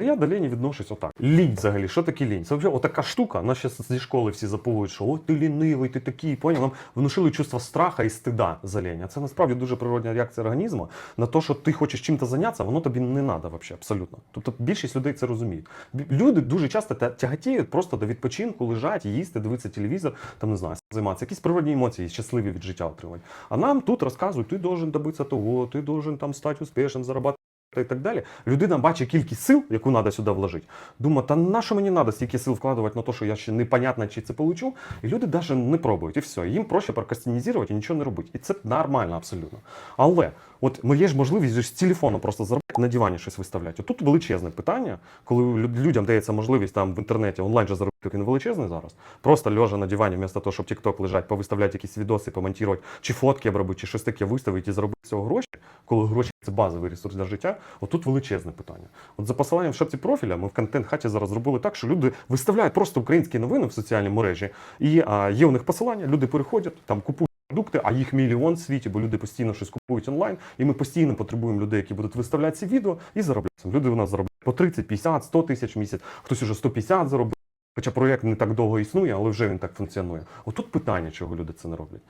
Я до лені відношусь отак. Лінь взагалі, що таке лінь? Це вже отака штука. Нас ще зі школи всі заповують, що от ти лінивий, ти такий, поняв? Нам внушили чувство страха і стида за лінь. А це насправді дуже природня реакція організму на те, що ти хочеш чим-то зайнятися, воно тобі не треба взагалі, абсолютно. Тобто більшість людей це розуміють. Люди дуже часто тя- тяготіють просто до відпочинку, лежать, їсти, дивитися телевізор, там не знаю, займатися. Якісь природні емоції, щасливі від життя отримати. А нам тут розказують, ти должен добитися того, ти должен там стати успішним, заробляти і так далі. Людина бачить кількість сил, яку треба сюди вложити. Думає, та на що мені треба стільки сил вкладувати на те, що я ще непонятно, чи це получу. І люди навіть не пробують, і все. Їм проще прокастинізувати і нічого не робити. І це нормально абсолютно. Але от є ж можливість з телефону просто зробити на дивані щось виставляти. Тут величезне питання, коли людям дається можливість там в інтернеті онлайн же заробити він величезний зараз. Просто лежа на дивані, вместо того, щоб TikTok лежать, повиставляти якісь відоси, помонтувати, чи фотки обробити, чи щось таке виставити і заробити цього гроші, коли гроші це базовий ресурс для життя. Отут величезне питання. От за посиланням в шапці профіля ми в контент хаті зараз зробили так, що люди виставляють просто українські новини в соціальній мережі, і а, є у них посилання, люди переходять, там купують. Продукти, а їх мільйон в світі, бо люди постійно щось купують онлайн, і ми постійно потребуємо людей, які будуть виставляти ці відео і заробляти. Люди у нас заробляють по 30, 50, 100 тисяч в місяць, хтось уже 150 заробив. Хоча проєкт не так довго існує, але вже він так функціонує. Отут питання, чого люди це не роблять.